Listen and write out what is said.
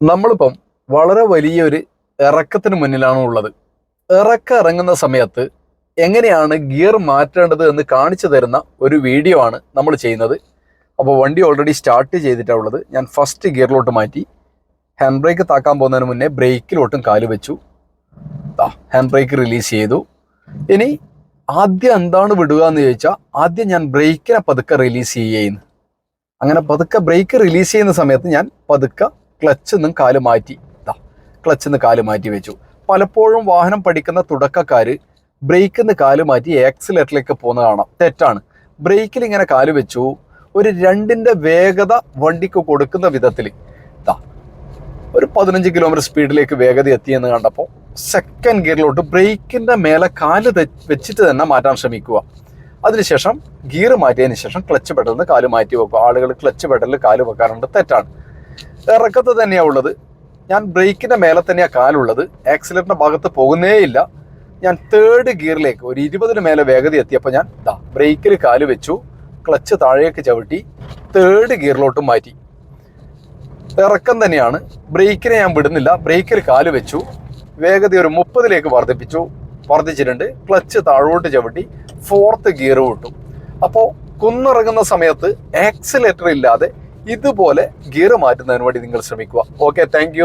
നമ്മളിപ്പം വളരെ വലിയൊരു ഇറക്കത്തിന് മുന്നിലാണ് ഉള്ളത്. ഇറക്ക ഇറങ്ങുന്ന സമയത്ത് എങ്ങനെയാണ് ഗിയർ മാറ്റേണ്ടത് എന്ന് കാണിച്ചു തരുന്ന ഒരു വീഡിയോ ആണ് നമ്മൾ ചെയ്യുന്നത്. അപ്പോൾ വണ്ടി ഓൾറെഡി സ്റ്റാർട്ട് ചെയ്തിട്ടാണ് ഉള്ളത്. ഞാൻ ഫസ്റ്റ് ഗിയറിലോട്ട് മാറ്റി ഹാൻഡ് ബ്രേക്ക് താക്കാൻ പോകുന്നതിന് മുന്നേ ബ്രേക്കിലോട്ടും കാൽ വെച്ചു. ഹാൻഡ് ബ്രേക്ക് റിലീസ് ചെയ്തു. ഇനി ആദ്യം എന്താണ് വിടുക എന്ന് ചോദിച്ചാൽ ആദ്യം ഞാൻ ബ്രേക്കിനെ പതുക്കെ റിലീസ് ചെയ്യുന്നു അങ്ങനെ പതുക്കെ ബ്രേക്ക് റിലീസ് ചെയ്യുന്ന സമയത്ത് ഞാൻ പതുക്കെ ക്ലച്ച് നിന്നും കാൽ മാറ്റി. ഇതാ ക്ലച്ച് നിന്ന് കാൽ മാറ്റി വെച്ചു. പലപ്പോഴും വാഹനം പഠിക്കുന്ന തുടക്കക്കാർ ബ്രേക്കിൽ നിന്ന് കാൽ മാറ്റി ആക്സിലേറ്ററിലേക്ക് പോകുന്ന കാണാം. തെറ്റാണ്. ബ്രേക്കിൽ ഇങ്ങനെ കാൽ വെച്ചു. ഒരു രണ്ടിന്റെ വേഗത വണ്ടിക്ക് കൊടുക്കുന്ന വിധത്തിൽ ഇതാ ഒരു പതിനഞ്ച് കിലോമീറ്റർ സ്പീഡിലേക്ക് വേഗത എത്തിയെന്ന് കണ്ടപ്പോൾ സെക്കൻഡ് ഗിയറിലോട്ട് ബ്രേക്കിന്റെ മേലെ കാൽ വെച്ചിട്ട് തന്നെ മാറ്റാൻ ശ്രമിക്കുക. അതിനുശേഷം ഗിയർ മാറ്റിയതിന് ശേഷം ക്ലച്ച് പെടലിൽ നിന്ന് കാൽ മാറ്റി വെക്കുക. ആളുകൾ ക്ലച്ച് പെടലിൽ കാൽ വെക്കാറുണ്ട്. തെറ്റാണ്. ഇറക്കത്ത് തന്നെയാണ് ഉള്ളത്. ഞാൻ ബ്രേക്കിന്റെ മേലെ തന്നെയാണ് കാലുള്ളത്. ആക്സിലറിന്റെ ഭാഗത്ത് പോകുന്നേ ഇല്ല ഞാൻ തേർഡ് ഗിയറിലേക്ക് ഒരു ഇരുപതിന് മേലെ വേഗത എത്തിയപ്പോൾ ഞാൻ ദാ ബ്രേക്കിൽ കാൽ വെച്ചു. ക്ലച്ച് താഴേക്ക് ചവിട്ടി തേർഡ് ഗിയറിലോട്ട് മാറ്റി. ഇറക്കം തന്നെയാണ്. ബ്രേക്കിനെ ഞാൻ വിടുന്നില്ല. ബ്രേക്കിൽ കാൽ വെച്ചു. വേഗത ഒരു മുപ്പതിലേക്ക് വർദ്ധിപ്പിച്ചു. വർദ്ധിച്ചിട്ടുണ്ട്. ക്ലച്ച് താഴോട്ട് ചവിട്ടി ഫോർത്ത് ഗിയർ വിട്ടു അപ്പോൾ കുന്നിറങ്ങുന്ന സമയത്ത് ആക്സിലേറ്റർ ഇല്ലാതെ ഇതുപോലെ ഗിയർ മാറ്റുന്നതിന് വേണ്ടി നിങ്ങൾ ശ്രമിക്കുക. Okay thank